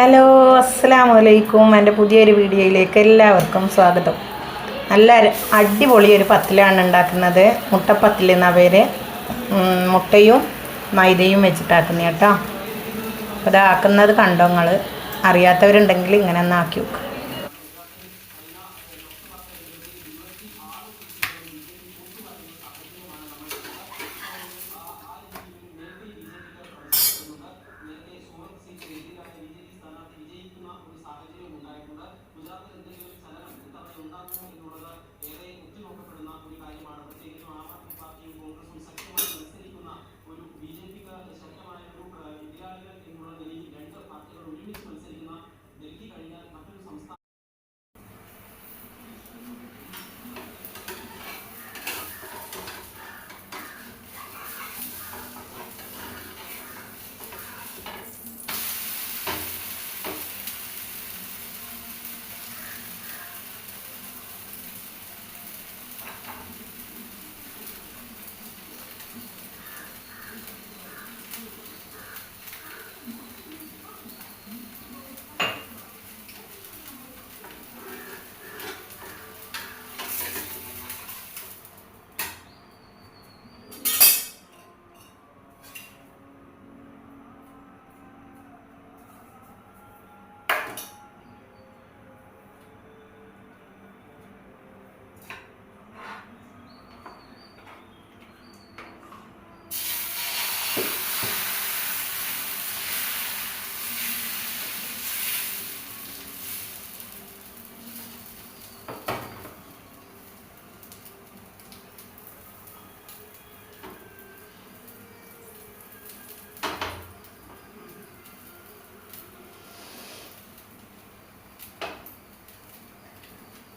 Hello അസ്സാം വലൈക്കും എന്റെ പുതിയൊരു വീഡിയോയിലേക്ക് എല്ലാവർക്കും സ്വാഗതം. നല്ല അടിപൊളി ഒരു പത്തിലാണ് ഉണ്ടാക്കുന്നത്. മുട്ടപ്പത്തിൽ എന്ന പേര്? മുട്ടയും മൈദയും വെച്ചിട്ടാക്കുന്ന കേട്ടോ. അപ്പോൾ ഇതാക്കുന്നത് കണ്ടോ നിങ്ങൾ അറിയാത്തവരുണ്ടെങ്കിൽ ഇങ്ങനെ ഒന്ന് ആക്കി വെക്കുക ഉണ്ടാകും എന്നുള്ളത് ഏറെ ഉറ്റുനോക്കപ്പെടുന്ന ഒരു കാര്യമാണ്. പ്രത്യേകിച്ചും ആം ആദ്മി പാർട്ടിയും കോൺഗ്രസും ശക്തമായി മത്സരിക്കുന്ന ഒരു ബി ജെ പി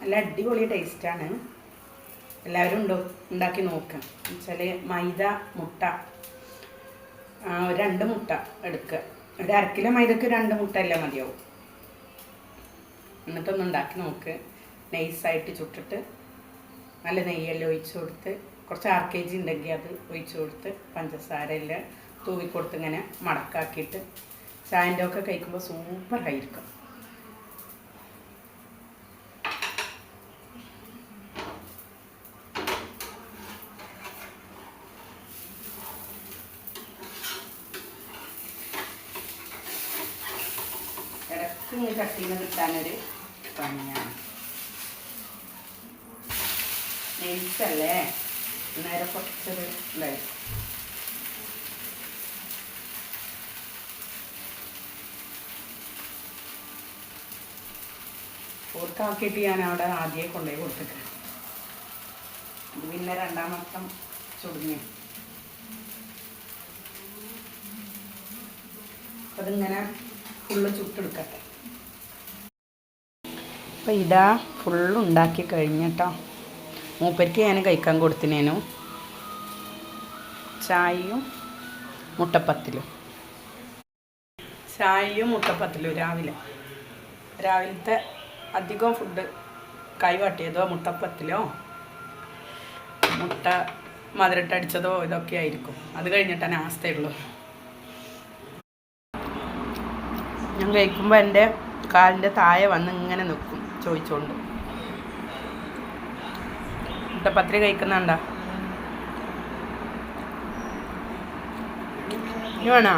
നല്ല അടിപൊളി ടേസ്റ്റാണ് എല്ലാവരും ഉണ്ടോ? ഉണ്ടാക്കി നോക്കുക വെച്ചാൽ മൈദ മുട്ട. രണ്ട് മുട്ട എടുക്കുക ഒരു അരക്കിലോ മൈദക്ക് രണ്ട് മുട്ട എല്ലാം മതിയാവും. എന്നിട്ടൊന്ന് ഉണ്ടാക്കി നോക്ക്. നൈസായിട്ട് ചുട്ടിട്ട് നല്ല നെയ്യെല്ലാം ഒഴിച്ച് കൊടുത്ത് കുറച്ച് ആർ കെ ജി ഉണ്ടെങ്കിൽ അത് ഒഴിച്ച് കൊടുത്ത് പഞ്ചസാര എല്ലാം തൂവി കൊടുത്ത് ഇങ്ങനെ മടക്കാക്കിയിട്ട് ചായന്റെ ഒക്കെ കഴിക്കുമ്പോൾ സൂപ്പറായിരിക്കും ഓർക്കാക്കിയിട്ട് ഞാൻ അവിടെ ആദ്യമേ കൊണ്ടുപോയി കൊടുത്തിട്ട്. ഇത് പിന്നെ രണ്ടാം വട്ടം ചുടുങ്ങി അതിങ്ങനെ ഫുള്ള് ചുട്ടെടുക്കട്ടെ. അപ്പം ഇതാ ഫുള്ള് ഉണ്ടാക്കി കഴിഞ്ഞിട്ടോ. മൂപ്പരിക്ക് ഞാൻ കഴിക്കാൻ കൊടുത്തിനേനു. ചായയും മുട്ടപ്പത്തിലും. ചായയും മുട്ടപ്പത്തിലും രാവിലെ. രാവിലത്തെ അധികം ഫുഡ് കൈവാട്ടിയതോ മുട്ടപ്പത്തിലോ മുട്ട മധുരട്ടടിച്ചതോ ഇതൊക്കെ ആയിരിക്കും. അത് കഴിഞ്ഞിട്ടാണ് അവസ്ഥയുള്ളൂ ഞാൻ കഴിക്കുമ്പോൾ എന്റെ കാലിന്റെ താഴെ വന്ന് ഇങ്ങനെ നിൽക്കും ചോദിച്ചുകൊണ്ട് മുട്ടപ്പത്തിരി കഴിക്കുന്നുണ്ടോ? വേണോ?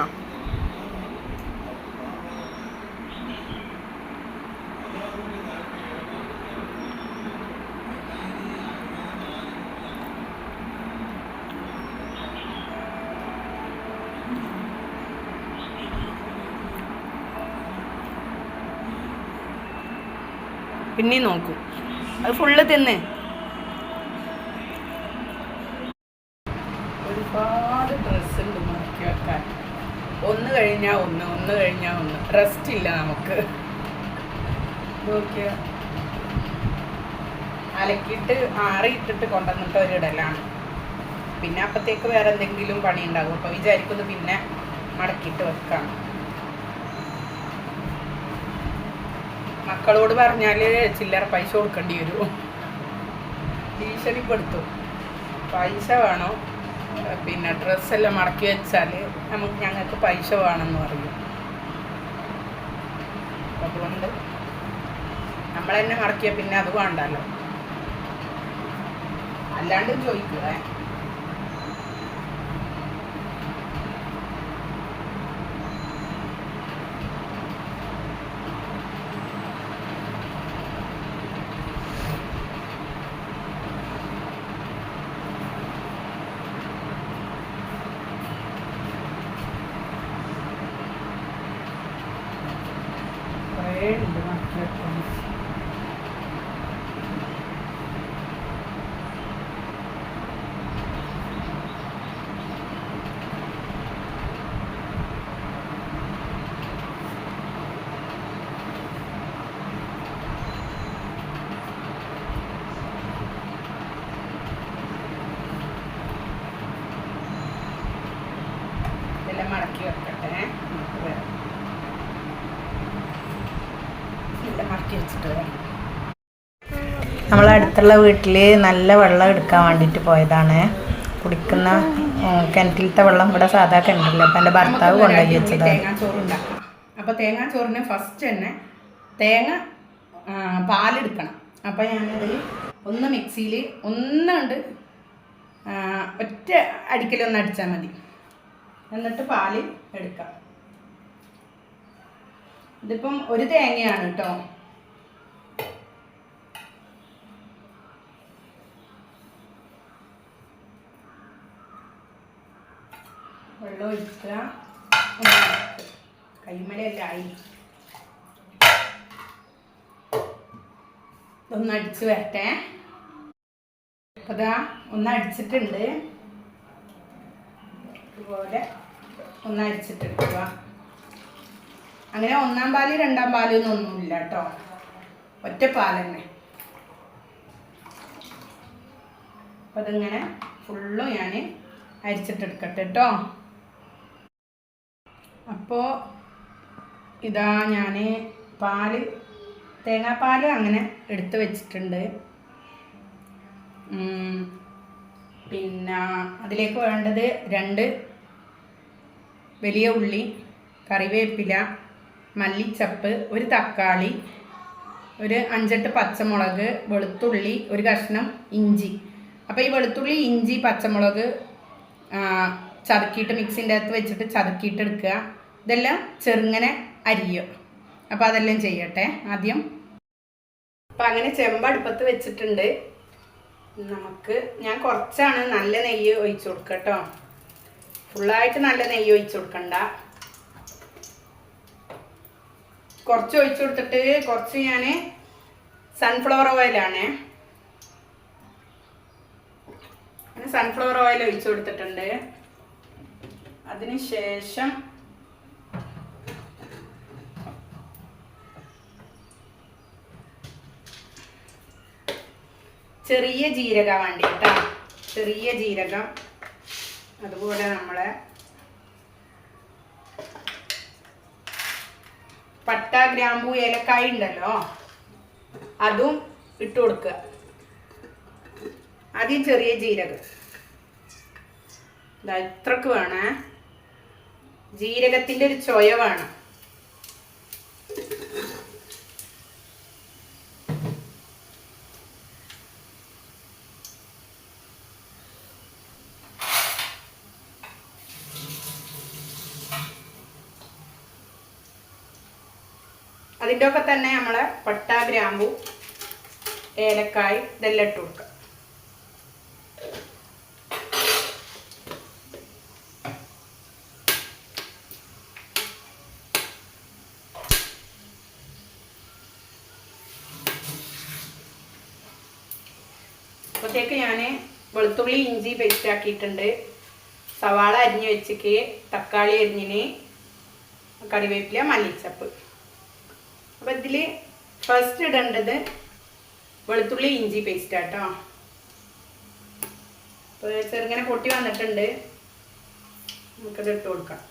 പിന്നെയും നോക്കും. അത് ഫുള്ള് തിന്ന്. ഒരുപാട് ഡ്രസ്സ് ഉണ്ട് മാറ്റി വെക്കാൻ. ഒന്ന് കഴിഞ്ഞാൽ ഒന്ന് ഒന്ന് കഴിഞ്ഞാൽ ഒന്ന്. റെസ്റ്റ് ഇല്ല നമുക്ക്. നോക്കിയ. അലക്കിയിട്ട് ആറിയിട്ടിട്ട് കൊണ്ടുവന്നിട്ട് ഒരിടലാണ് പിന്നെ അപ്പത്തേക്ക് വേറെ എന്തെങ്കിലും പണി ഉണ്ടാകും അപ്പോൾ വിചാരിക്കുന്നത് പിന്നെ മടക്കിയിട്ട് വെക്കാം. മക്കളോട് പറഞ്ഞാൽ ചില്ലറ പൈസ കൊടുക്കേണ്ടി വരും. ഭീഷണിപ്പെടുത്തും. പൈസ വേണോ. പിന്നെ ഡ്രസ്സെല്ലാം മടക്കി വെച്ചാൽ നമുക്ക് ഞങ്ങൾക്ക് പൈസ വേണമെന്ന് പറയും. അതുകൊണ്ട് നമ്മൾ തന്നെ മടക്കിയ പിന്നെ അത് വേണ്ടല്ലോ. അല്ലാണ്ട് ചോദിക്കുക കുറേ ഉണ്ട് മടക്കി വെക്കാൻ ഇതെല്ലാം മടക്കി വെക്കട്ടെ. മടക്കി വെച്ചിട്ട് വരാം. നമ്മളെ അടുത്തുള്ള വീട്ടിൽ നല്ല വെള്ളം എടുക്കാൻ വേണ്ടിയിട്ട് പോയതാണ്. കുടിക്കുന്ന കിണറ്റിലത്തെ വെള്ളം ഇവിടെ സാധാ കിണറ്റില്ല അപ്പം എന്റെ ഭർത്താവ് കൊണ്ടുപോയി വെച്ചത് തേങ്ങാച്ചോറ് ഉണ്ടാക്കാം. അപ്പോൾ തേങ്ങാച്ചോറിന് ഫസ്റ്റ് തന്നെ തേങ്ങ പാലെടുക്കണം. അപ്പോൾ ഞാനതിൽ ഒന്ന് മിക്സിയിൽ ഒന്നുകൊണ്ട് ഒറ്റ അടിക്കലൊന്ന് അടിച്ചാൽ മതി. എന്നിട്ട് പാൽ എടുക്കാം. ഇതിപ്പം ഒരു തേങ്ങയാണ് കേട്ടോ വെള്ളം ഒഴിക്കുക. കൈമലയല്ലായി ഒന്ന് അടിച്ച് വരട്ടെ. അതാ ഒന്ന് അടിച്ചിട്ടുണ്ട്. ഇതുപോലെ ഒന്ന് അരിച്ചിട്ടെടുക്കുക അങ്ങനെ ഒന്നാം പാൽ രണ്ടാം പാൽ എന്നൊന്നുമില്ല കേട്ടോ. ഒറ്റ പാൽ തന്നെ അപ്പം അതിങ്ങനെ ഫുള്ളും ഞാൻ അരിച്ചിട്ടെടുക്കട്ടെ കേട്ടോ. അപ്പോൾ ഇതാ ഞാൻ പാൽ തേങ്ങാപ്പാൽ അങ്ങനെ എടുത്തു വെച്ചിട്ടുണ്ട്. പിന്നെ അതിലേക്ക് വേണ്ടത് രണ്ട് വലിയ ഉള്ളി കറിവേപ്പില മല്ലിച്ചപ്പ് ഒരു തക്കാളി ഒരു അഞ്ചെട്ട് പച്ചമുളക് വെളുത്തുള്ളി ഒരു കഷ്ണം ഇഞ്ചി. അപ്പോൾ ഈ വെളുത്തുള്ളി ഇഞ്ചി പച്ചമുളക് ചതുക്കിയിട്ട് മിക്സിന്റെ അകത്ത് വെച്ചിട്ട് ചതുക്കിയിട്ട് എടുക്കുക. ഇതെല്ലാം ചെറുങ്ങനെ അരിയുക. അപ്പോൾ അതെല്ലാം ചെയ്യട്ടെ ആദ്യം. അപ്പം അങ്ങനെ ചെമ്പ് അടുപ്പത്ത് വെച്ചിട്ടുണ്ട്. നമുക്ക് ഞാൻ കുറച്ചാണ് നല്ല നെയ്യ് ഒഴിച്ചു കൊടുക്കുക കേട്ടോ ഫുള്ളായിട്ട് നല്ല നെയ്യ് ഒഴിച്ചു കൊടുക്കണ്ട. കുറച്ച് ഒഴിച്ചു കൊടുത്തിട്ട് കുറച്ച് ഞാൻ സൺഫ്ലവർ ഓയിലാണ് സൺഫ്ലവർ ഓയിൽ ഒഴിച്ചു കൊടുത്തിട്ടുണ്ട്. അതിന് ശേഷം ചെറിയ ജീരക വേണ്ടി കേട്ടോ ചെറിയ ജീരകം. അതുപോലെ നമ്മളെ പട്ട ഗ്രാമ്പു ഏലക്കായ ഉണ്ടല്ലോ. അതും ഇട്ട് കൊടുക്കുക. ആദ്യം ചെറിയ ജീരകം. ഇതാ ഇത്രക്ക് വേണേ. ജീരകത്തിന്റെ ഒരു ചൊയ വേണം. അതിന്റെ ഒക്കെ തന്നെ നമ്മൾ പട്ട ഗ്രാമ്പു ഏലക്കായ് ഇതെല്ലാം ഇട്ട് കൊടുക്കുക അപ്പോഴത്തേക്ക് ഞാൻ വെളുത്തുള്ളി ഇഞ്ചി പേസ്റ്റ് ആക്കിയിട്ടുണ്ട്. സവാള അരിഞ്ഞ് വെച്ചിക്ക് തക്കാളി അരിഞ്ഞിന് കറിവേപ്പില മല്ലിച്ചപ്പ്. ഇതിൽ ഫസ്റ്റ് ഇടേണ്ടത് വെളുത്തുള്ളി ഇഞ്ചി പേസ്റ്റ് ആട്ടോ. അപ്പോൾ ചെറുങ്ങനെ പൊട്ടി വന്നിട്ടുണ്ട്. നമുക്കത് ഇട്ട് കൊടുക്കാം.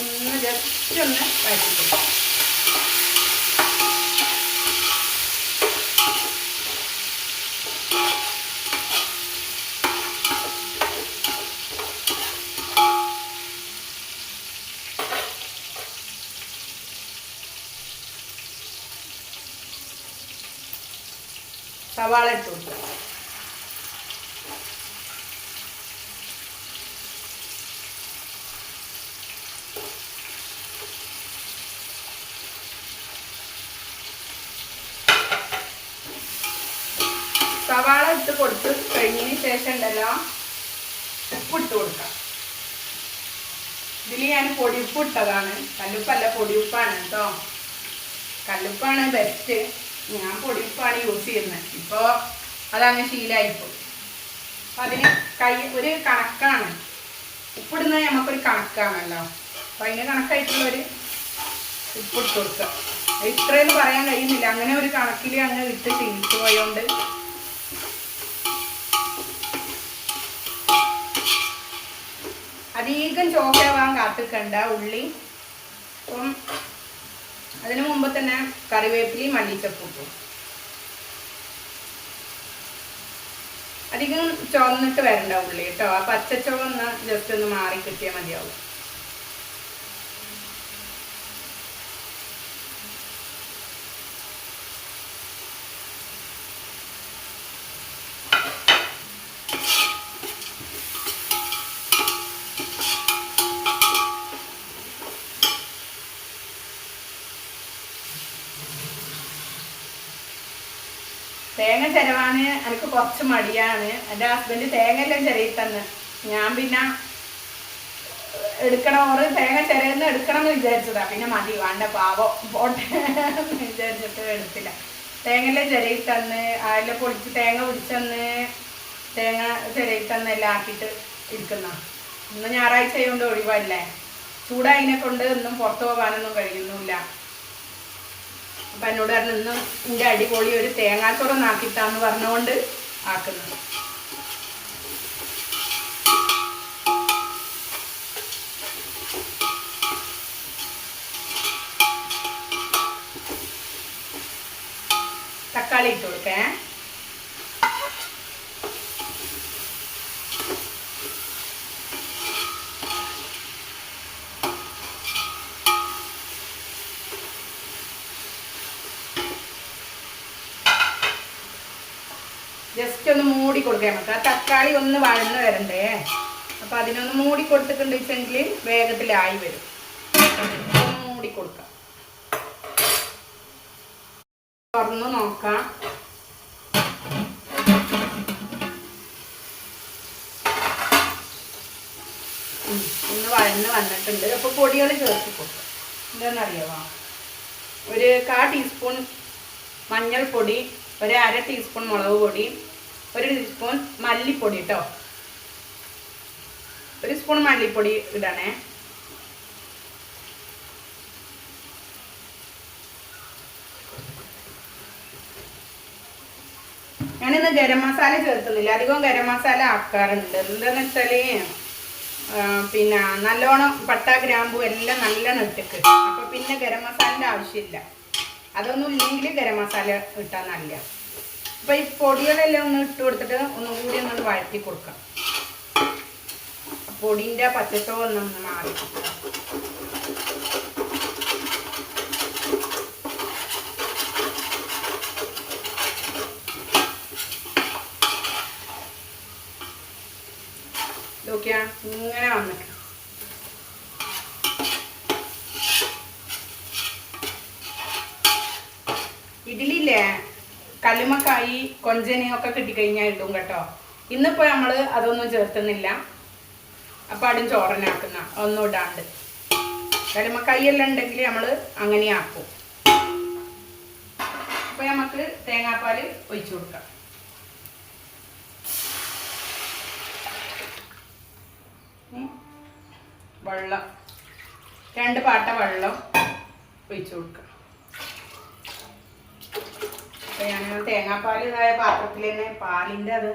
ഒന്ന് ജസ്റ്റ് ഒന്ന് വഴറ്റി സവാള ഇട്ട് കൊടുക്കുക സവാള ഇട്ട് കൊടുത്ത് കഴിഞ്ഞതിന് ശേഷം ഉണ്ടല്ലോ ഉപ്പിട്ട് കൊടുക്കാം. ഇതിൽ ഞാൻ പൊടിയുപ്പ് ഇട്ടതാണ്. കല്ലുപ്പല്ല പൊടിയുപ്പാണ് കേട്ടോ. കല്ലുപ്പാണ് ബെസ്റ്റ് ഞാൻ പൊടിപ്പാണ് യൂസ് ചെയ്യുന്നത് ഇപ്പോൾ അതങ്ങ് ശീലമായിപ്പോൾ അപ്പം അതിന് കൈ ഒരു കണക്കാണ്. ഉപ്പിടുന്നത് നമുക്കൊരു കണക്കാണല്ലോ. അപ്പം അതിന് കണക്കായിട്ടുള്ളൊരു ഉപ്പിട്ട് കൊടുക്കുക. ഇത്രയെന്ന് പറയാൻ കഴിയുന്നില്ല. അങ്ങനെ ഒരു കണക്കിൽ അങ്ങ് ഇട്ട് ശീലിച്ചു പോയോണ്ട്. അധികം ചോക്കാവാൻ കാത്തിക്കണ്ട ഉള്ളി. അപ്പം അതിനു മുമ്പ് തന്നെ കറിവേപ്പിലയും മല്ലിച്ചപ്പും ഇട്ടു. അധികം ചുവന്നിട്ട് വരണ്ട ഉള്ളി കേട്ടോ. ആ പച്ച ചുവന്ന് ജസ്റ്റ് ഒന്ന് മാറി കിട്ടിയാൽ മതിയാവും. തേങ്ങ ചിരവാണ് എനിക്ക് കുറച്ച് മടിയാണ്. എന്റെ ഹസ്ബൻഡ് തേങ്ങ എല്ലാം ഞാൻ പിന്നെ എടുക്കണം ഓറ് തേങ്ങ ചിരയെന്ന് എടുക്കണം എന്ന് വിചാരിച്ചതാ. പിന്നെ മതി വേണ്ട പാവം പോട്ടെ എന്ന് വിചാരിച്ചിട്ട് എടുത്തില്ല. തേങ്ങ എല്ലാം ചിരയി തന്ന് പൊടിച്ച് തേങ്ങ പൊടിച്ചെന്ന് തേങ്ങ ചിരയി തന്ന് എല്ലാം ആക്കിയിട്ട് ഇരിക്കുന്ന. ഇന്ന് ഞായറാഴ്ച ആയതുകൊണ്ട് ഒഴിവല്ലേ. ചൂടായതിനെ കൊണ്ട് ഒന്നും പുറത്തു പോകാനൊന്നും കഴിയുന്നില്ല അപ്പൊ എന്നോട് പറഞ്ഞു ഇന്ന് എന്റെ അടിപൊളി ഒരു തേങ്ങാച്ചോറൊന്ന് ആക്കിത്താന്ന് പറഞ്ഞുകൊണ്ട് ആക്കുന്നത്. തക്കാളി ഇട്ട് കൊടുക്കേ ജസ്റ്റ് ഒന്ന് മൂടി കൊടുക്കാം നമുക്ക് ആ തക്കാളി ഒന്ന് വഴന്ന് വരണ്ടേ. അപ്പൊ അതിനൊന്ന് മൂടി കൊടുത്തിട്ടുണ്ട് വെച്ചെങ്കിൽ വേഗത്തിലായി വരും. ഒന്ന് മൂടി കൊടുക്കാം. തുറന്ന് നോക്കാം. ഒന്ന് വഴന്ന് വന്നിട്ടുണ്ട്. അപ്പൊ പൊടികൾ ചേർത്ത് കൊടുക്കാം. എന്താണെന്നറിയാമോ ഒരു കാ ടീസ്പൂൺ മഞ്ഞൾപ്പൊടി ഒരു അര ടീസ്പൂൺ മുളക് പൊടി ഒരു ടീസ്പൂൺ മല്ലിപ്പൊടി കേട്ടോ ഒരു സ്പൂൺ മല്ലിപ്പൊടി ഇടണേ. ഞാനിന്ന് ഗരം മസാല ചേർക്കുന്നില്ല. അധികം ഗരം മസാല ആക്കാറുണ്ട്. എന്താന്ന് വെച്ചാൽ പിന്നെ നല്ലോണം പട്ട ഗ്രാമ്പു എല്ലാം നല്ലോണം ഇട്ടിട്ട്. അപ്പൊ പിന്നെ ഗരം മസാലന്റെ ആവശ്യമില്ല. അതൊന്നും ഇല്ലെങ്കിൽ ഗരം മസാല ഇട്ടാൽ നല്ല അപ്പൊ ഈ പൊടികളെല്ലാം ഒന്ന് ഇട്ട് കൊടുത്തിട്ട് ഒന്നുകൂടി ഒന്ന് വഴറ്റി കൊടുക്കാം. പൊടിന്റെ പച്ചത്തോ ഒന്ന് മാറി. ഇങ്ങനെ വന്നിട്ട്. ഇഡ്ഡലിയില്ലേ? കല്ലുമക്കായി കൊഞ്ചന് ഒക്കെ കിട്ടിക്കഴിഞ്ഞാൽ ഇടും കേട്ടോ. ഇന്നിപ്പോൾ നമ്മൾ അതൊന്നും ചേർത്തുന്നില്ല. അപ്പം അടും ചോറനാക്കുന്ന ഒന്നും ഇടാണ്ട്. കല്ലുമക്കായി എല്ലാം ഉണ്ടെങ്കിൽ നമ്മൾ അങ്ങനെ ആക്കും. അപ്പം നമുക്ക് തേങ്ങാപ്പാൽ ഒഴിച്ചു കൊടുക്കാം. വെള്ളം. രണ്ട് പാട്ട വെള്ളം ഒഴിച്ചു കൊടുക്കാം. അപ്പൊ ഞാൻ തേങ്ങാപ്പാൽ ഇതായ പാത്രത്തിൽ തന്നെ പാലിന്റെ അത്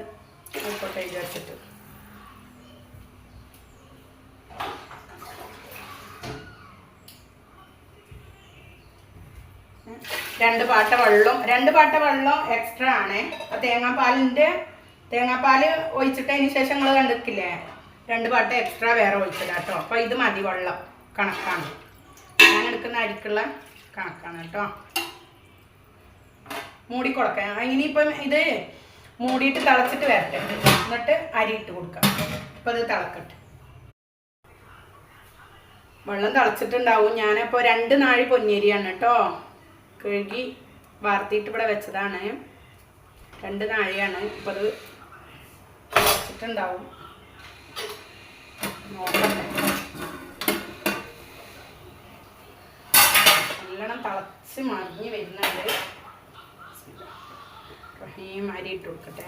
ആയിക്കോട്ടെ വെച്ചിട്ട്. രണ്ട് പാട്ട വെള്ളം രണ്ട് പാട്ട വെള്ളം എക്സ്ട്രാ ആണ്. ആ തേങ്ങാപ്പാലിന്റെ തേങ്ങാപ്പാൽ ഒഴിച്ചിട്ടതിന് ശേഷം നിങ്ങൾ കണ്ടിട്ടില്ലേ? രണ്ട് പാട്ട എക്സ്ട്രാ വേറെ ഒഴിച്ചില്ല കേട്ടോ അപ്പോൾ ഇത് മതി വെള്ളം കണക്കാണ്. ഞാൻ എടുക്കുന്ന അരിക്കുള്ള കണക്കാണ് കേട്ടോ. മൂടി കൊടുക്കാം ഇനിയിപ്പം ഇത് മൂടിയിട്ട് തിളച്ചിട്ട് വരട്ടെ. എന്നിട്ട് അരി ഇട്ട് കൊടുക്കാം. ഇപ്പം ഇത് തിളക്കട്ടെ. വെള്ളം തിളച്ചിട്ടുണ്ടാവും. ഞാനിപ്പോൾ രണ്ട് നാഴി പൊന്നിയരിയാണ് കേട്ടോ. കഴുകി വാർത്തിയിട്ട് ഇവിടെ വെച്ചതാണ്. രണ്ട് നാഴിയാണ്. ഇപ്പം അത് തിളച്ചിട്ടുണ്ടാവും. നോക്കട്ടെ. നല്ലോണം തിളച്ച് മറിഞ്ഞ് വരുന്നുണ്ട്. റഹീം അരി ഇട്ട് കൊടുക്കട്ടെ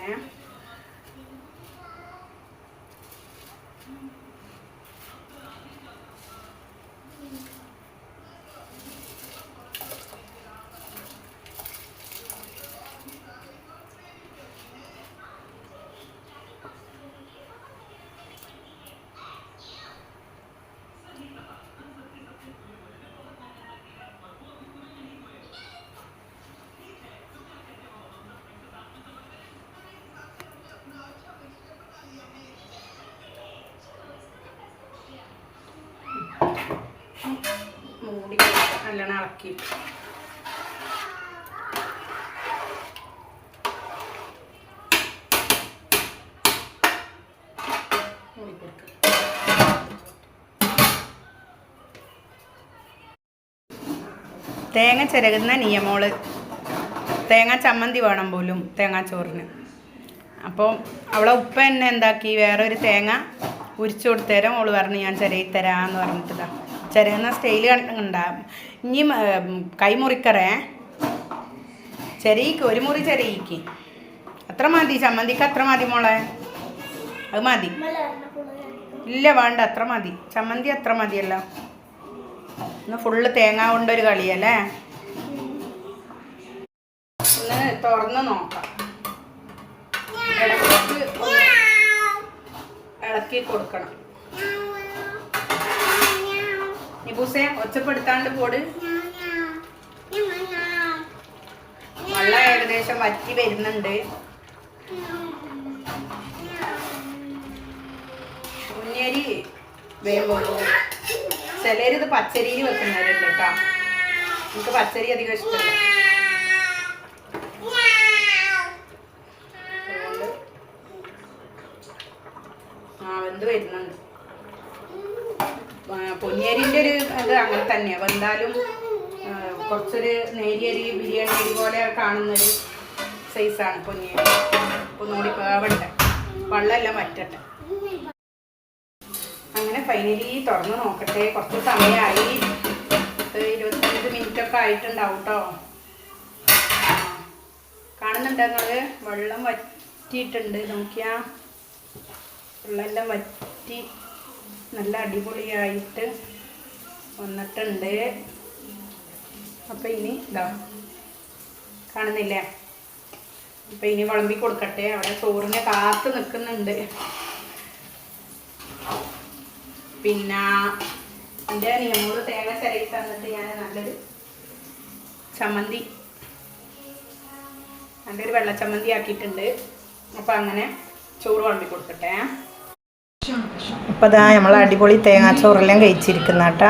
നല്ലോണം ഇളക്കി. തേങ്ങ ചിരകുന്ന നിയമോൾ തേങ്ങ ചമ്മന്തി വേണം പോലും തേങ്ങാച്ചോറിന് അപ്പോൾ അവളെ ഉപ്പ എന്നെ എന്താക്കി വേറെ ഒരു തേങ്ങ ഉരിച്ചു കൊടുത്തേരം. ഓൾ പറഞ്ഞ് ഞാൻ ചിരകി തരാമെന്ന് പറഞ്ഞിട്ടതാ ചിരകുന്ന സ്റ്റൈൽ ഉണ്ടാകും ഇനി കൈ മുറിക്കറേ. ചെറിയിക്ക് ഒരു മുറി ചെറിയിക്ക്. അത്ര മതി ചമ്മന്തിക്ക് അത്ര മതി മോളെ. അത് മതി. ഇല്ല വേണ്ട അത്ര മതി. ചമ്മന്തി അത്ര മതിയല്ലോ. ഇന്ന് ഫുള്ള് തേങ്ങ കൊണ്ടൊരു കളിയല്ലേ? ഒന്ന് തുറന്ന് നോക്കാം. ഇളക്കി കൊടുക്കണം. നിബൂസേ ഒച്ചപ്പെടുത്താണ്ട് പോട്. വെള്ളം ഏകദേശം വറ്റി വരുന്നുണ്ട്. ഉന്നരി വേവുള്ളൂ ചിലരിത് പച്ചരിയിൽ വെക്കുന്നവരുണ്ട് കേട്ടോ. എനിക്ക് പച്ചരി അധികം ഇഷ്ടമല്ല അതുകൊണ്ട് ആ വെന്ത് വരുന്നുണ്ട് ആ, പൊന്നിയരിന്റെ ഒരു ഇത് അങ്ങനെ തന്നെയാണ് വെന്താലും കുറച്ചൊരു നേരിയരി ബിരിയാണി അരി പോലെ കാണുന്നൊരു സൈസാണ് പൊന്നി. ഒന്നുകൂടി വേവട്ടെ വെള്ളമെല്ലാം വറ്റട്ടെ. അങ്ങനെ ഫൈനലി തുറന്ന് നോക്കട്ടെ. കുറച്ച് സമയമായി പത്ത് ഇരുപത്തഞ്ച് മിനിറ്റ് ഒക്കെ ആയിട്ടുണ്ടാവും കേട്ടോ കാണുന്നുണ്ടോ നിങ്ങൾ? വെള്ളം വറ്റിയിട്ടുണ്ട്. നോക്കിയാ. വെള്ളമെല്ലാം വറ്റി നല്ല അടിപൊളിയായിട്ട്. വന്നിട്ടുണ്ട്. അപ്പം ഇനി ഇതാ കാണുന്നില്ലേ? അപ്പം ഇനി വിളമ്പി കൊടുക്കട്ടെ. അവിടെ ചോറിനെ കാത്ത് നിൽക്കുന്നുണ്ട്. പിന്നെ എന്റെ നിയമോട് തേങ്ങ ചിരകി തന്നിട്ട് ഞാൻ നല്ലൊരു ചമ്മന്തി നല്ലൊരു വെള്ളച്ചമ്മന്തി ആക്കിയിട്ടുണ്ട്. അപ്പൊ അങ്ങനെ ചോറ് വിളമ്പി കൊടുക്കട്ടെ. ഇപ്പം ഇതാ നമ്മൾ അടിപൊളി തേങ്ങാച്ചോറെല്ലാം കഴിച്ചിരിക്കുന്ന കേട്ടോ